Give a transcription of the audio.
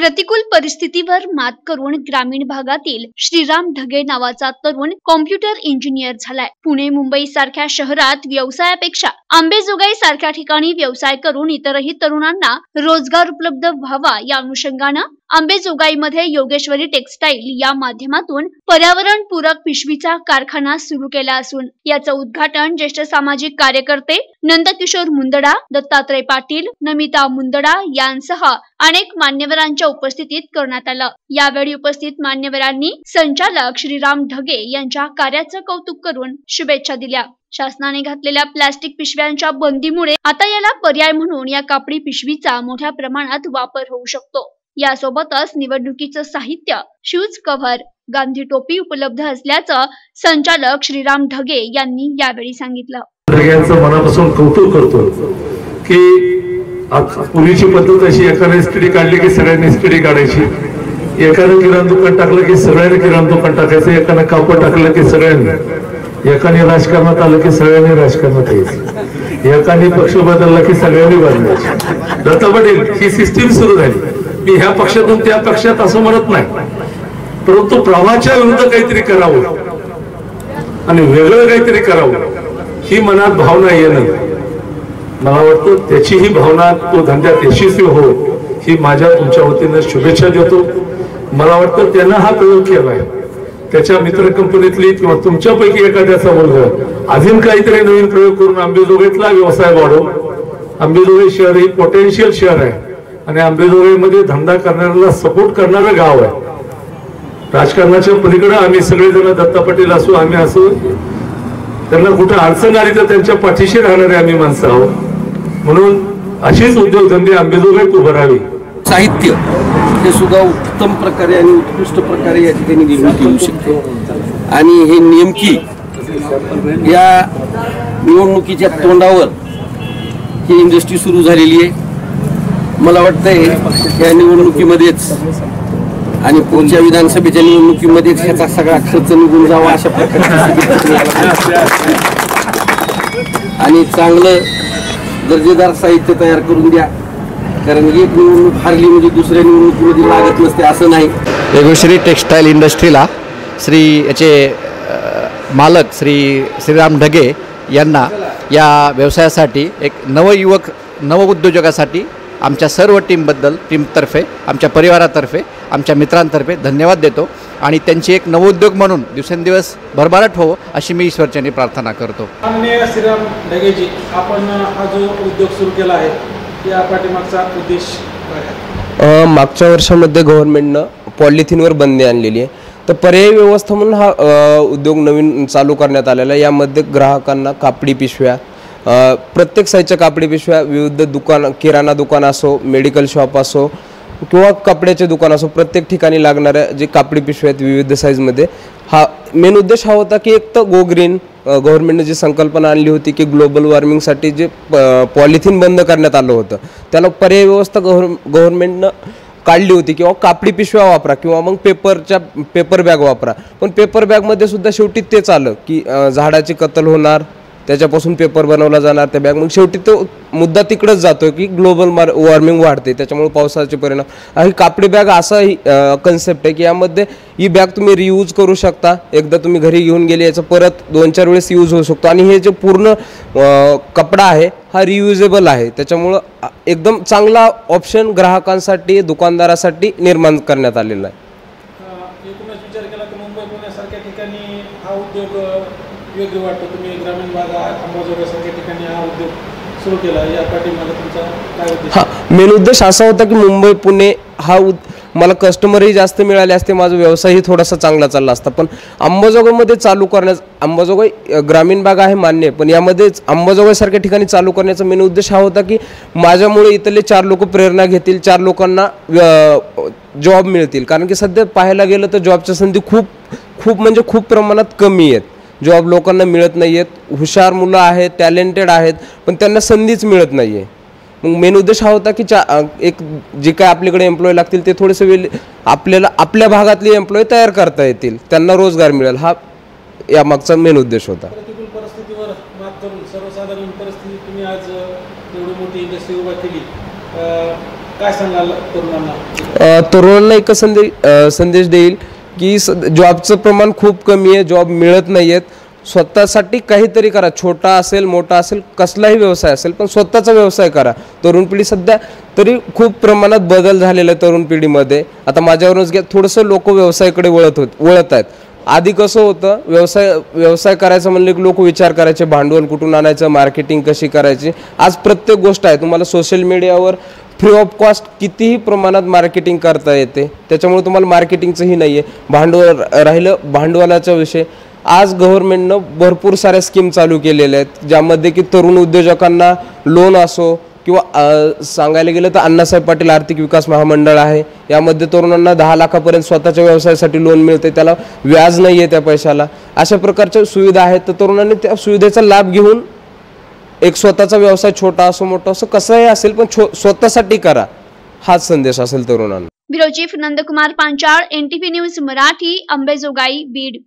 प्रतिकूल परिस्थितीवर मात करून ग्रामीण भागातील श्रीराम ढगे नावाचा तरुण कॉम्प्युटर इंजिनियर झालाय. पुणे मुंबई सारख्या शहरात व्यवसायापेक्षा आंबेजोगाई सारख्या ठिकाणी व्यवसाय करून इतरही तरुणांना रोजगार उपलब्ध व्हावा या अनुषंगानं आंबेजोगाईमध्ये योगेश्वरी टेक्सटाईल या माध्यमातून पर्यावरण पूरक पिशवीचा कारखाना सुरू केला असून याचं उद्घाटन ज्येष्ठ सामाजिक कार्यकर्ते नंदकिशोर मुंदडा दत्तात्रय पाटील नमिता मुंदडा यांसह अनेक मान्यवरांच्या उपस्थितीत करण्यात आलं. यावेळी उपस्थित मान्यवरांनी संचालक श्रीराम ढगे यांच्या कार्याचं कौतुक करून शुभेच्छा दिल्या. शासनाने घातलेल्या प्लास्टिक पिशव्यांच्या बंदीमुळे आता याला पर्याय म्हणून या कापडी पिशवीचा मोठ्या प्रमाणात वापर होऊ शकतो. यासोबतच निवडणुकीचं साहित्य शूज कव्हर गांधी टोपी उपलब्ध असल्याचं संचालक श्रीराम ढगे यांनी यावेळी सांगितलं. सगळ्यांचं मनापासून कौतुक करतो की पूर्वीची पद्धत अशी एकाने स्त्री काढली की सगळ्यांनी स्त्री काढायची. एकानं किराण दुकान टाकलं की सगळ्यांनी किराण दुकान टाकायचं. एकानं कापड टाकलं की सगळ्यांनी. एकाने राजकारणात आलं की सगळ्यांनी राजकारणात यायचं एकाने पक्ष बदलला की सगळ्यांनी बदलायचे. दत्ता पटेल ही सिस्टीम सुरू झाली. मी ह्या पक्षातून त्या पक्षात असं म्हणत नाही. परंतु प्रवाहाच्या विरुद्ध काहीतरी करावं आणि वेगळं काहीतरी करावं ही मनात भावना येणं. मला वाटतं त्याची ही भावना तो धंद्यात यशस्वी हो ही माझ्या तुमच्या वतीनं शुभेच्छा देतो. मला वाटतं त्यानं हा प्रयोग केला आहे. त्याच्या मित्र कंपनीतली किंवा तुमच्यापैकी एखाद्याचा मुलगा अजून काहीतरी नवीन प्रयोग करून आंबेजोगाईतला व्यवसाय वाढव. आंबेजोगाई शहर ही पोटेन्शियल शहर आहे. आणि आंबेजोगाईमध्ये धंदा करणाऱ्याला सपोर्ट करणारं गाव आहे. राजकारणाच्या पलीकडे आम्ही सगळेजण दत्ता पाटील असू आम्ही असू. त्यांना कुठं अडचण आली तर त्यांच्या पाठीशी राहणारे आम्ही माणसं आहोत. म्हणून अशीच उद्योगधंदे आंबेजोगाईत उभारावी साहित्य हे सुद्धा उत्तम प्रकारे आणि उत्कृष्ट प्रकारे या ठिकाणी निर्मिती होऊ शकते. आणि हे नेमकी या निवडणुकीच्या तोंडावर ही इंडस्ट्री सुरू झालेली आहे. मला वाटतंय या निवडणुकीमध्येच आणि पुढच्या विधानसभेच्या निवडणुकीमध्येच ह्याचा सगळा खर्च निघून जावा अशा प्रकारे आणि चांगलं दर्जेदार साहित्य तयार करून द्या. कारण एक निवडणूक हारली म्हणजे दुसऱ्या निवडणुकीमध्ये लागत नसते असं नाही. योगेश्वरी टेक्स्टाईल इंडस्ट्रीला श्री याचे मालक श्री श्रीराम ढगे यांना या व्यवसायासाठी एक नवयुवक नवउद्योजकासाठी आमच्या सर्व टीमबद्दल टीमतर्फे आमच्या परिवारातर्फे आमच्या मित्रांतर्फे धन्यवाद देतो आणि त्यांची एक नवोद्योग म्हणून दिवसेंदिवस भरभराट होवं अशी मी ईश्वरचरणी प्रार्थना करतो. माननीय श्रीराम ढगेजी आपण हा जो उद्योग सुरू केला आहे या पाठीमागचा उद्देश काय आहे? अ, मागच्या वर्षामध्ये गव्हर्नमेंटनं पॉलिथिनवर बंदी आणलेली आहे. तर पर्यायी व्यवस्था म्हणून हा अ, उद्योग नवीन चालू करण्यात आलेला आहे. यामध्ये ग्राहकांना कापडी पिशव्या अ, प्रत्येक साईजच्या कापडी पिशव्या विविध दुकान किराणा दुकान असो मेडिकल शॉप असो किंवा कपड्याचे दुकान असो प्रत्येक ठिकाणी लागणाऱ्या जे कापडी पिशव्या आहेत विविध साईजमध्ये हा मेन उद्देश हा होता की एक तर गो ग्रीन गव्हर्नमेंटने जी संकल्पना आणली होती की ग्लोबल वॉर्मिंगसाठी जे पॉलिथिन बंद करण्यात आलं होतं त्याला पर्याय व्यवस्था गव्हर् गव्हर्नमेंटनं काढली होती किंवा कापडी पिशव्या वापरा किंवा मग पेपरच्या पेपर बॅग वापरा. पण पेपर बॅगमध्ये सुद्धा शेवटी तेच आलं की झाडाची कत्तल होणार त्याच्यापासून पेपर बनवला जाणार त्या बॅग मग शेवटी तो मुद्दा तिकडंच जातो की ग्लोबल मार वॉर्मिंग वाढते त्याच्यामुळे पावसाचे परिणाम. ही कापडी बॅग असा कन्सेप्ट आहे की यामध्ये ही बॅग तुम्ही रियूज करू शकता. एकदा तुम्ही घरी घेऊन गेले याचं परत दोन चार वेळेस यूज होऊ शकतो. आणि हे जे पूर्ण कपडा आहे हा रियुजेबल आहे. त्याच्यामुळं एकदम चांगला ऑप्शन ग्राहकांसाठी दुकानदारासाठी निर्माण करण्यात आलेला आहे. एकूणच विचार केला तर मुंबई पुण्यासारख्या ठिकाणी हा उद्योग वेगळी वाटतं. तुम्ही ग्रामीण भागात अंबाजोगाईसारख्या ठिकाणी हा उद्योग सुरू केला. या पाठीमागे तुमचा काय उद्देश हा मेन उद्देश असा होता की मुंबई पुणे हा उद मला कस्टमरही जास्त मिळाले असते माझा व्यवसायही थोडासा चांगला चालला असता. पण अंबाजोगाईमध्ये चालू करण्यास अंबाजोगाई ग्रामीण भाग आहे मान्य पण यामध्येच अंबाजोगाईसारख्या ठिकाणी चालू करण्याचा मेन उद्देश हा होता की माझ्यामुळे इथले चार लोक प्रेरणा घेतील चार लोकांना जॉब मिळतील. कारण की सध्या पाहायला गेलं तर जॉबच्या संधी खूप खूप म्हणजे खूप प्रमाणात कमी आहेत. जॉब लोकांना मिळत नाही आहेत हुशार मुलं आहेत टॅलेंटेड आहेत पण त्यांना संधीच मिळत नाही आहे मग मेन उद्देश हा होता की चा एक जे काय आपल्याकडे एम्प्लॉय लागतील ते थोडेसे वेळ आपल्याला आपल्या भागातले एम्प्लॉय तयार करता येतील. त्यांना रोजगार मिळेल. हा यामागचा मेन उद्देश होता. प्रतिकूल परिस्थितीवर मात करून सर्वसाधारण परिस्थितीत तुम्ही आज अं, एवढी मोठी इंडस्ट्री उभा केली. अं, काय सांगाल तरुणांना? तरुणांना एकच संदेश संदेश देईल. की स- जॉबचं प्रमाण खूप कमी आहे जॉब मिळत नाही आहेत स्वतःसाठी काहीतरी करा. छोटा असेल मोठा असेल कसलाही व्यवसाय असेल पण स्वतःचा व्यवसाय करा. तरुण पिढी सध्या तरी खूप प्रमाणात बदल झालेला आहे तरुण पिढीमध्ये. आता माझ्यावरूनच घ्या थोडंसं लोक व्यवसायाकडे वळत होत वळत आहेत. आधी कसं होतं व्यवसाय व्यवसाय करायचं म्हणलं की लोक विचार करायचे भांडवल कुठून आणायचं मार्केटिंग कशी करायची. आज प्रत्येक गोष्ट आहे तुम्हाला सोशल मीडियावर फ्री ऑफ कॉस्ट कितीही प्रमाणात मार्केटिंग करता येते. त्याच्यामुळे तुम्हाला मार्केटिंगचंही नाही आहे भांडवल राहिलं भांडवलाचा विषय. आज गव्हर्नमेंटनं भरपूर साऱ्या स्कीम चालू केलेल्या आहेत ज्यामध्ये की तरुण उद्योजकांना लोन असो किंवा सांगायला गेलं तर अण्णासाहेब पाटील आर्थिक विकास महामंडळ आहे. यामध्ये तरुणांना दहा लाखापर्यंत स्वतःच्या व्यवसायासाठी लोन मिळते त्याला व्याज नाही आहे त्या पैशाला. अशा प्रकारच्या सुविधा आहेत. तर तरुणांनी त्या सुविधेचा लाभ घेऊन एक स्वतःचा व्यवसाय छोटा असो मोठा असो कसाही असेल पण स्वतःसाठी करा. हाच संदेश असेल तरुणांना. Bureau chief Nandkumar Panchal NTP news Marathi Ambajogai Beed.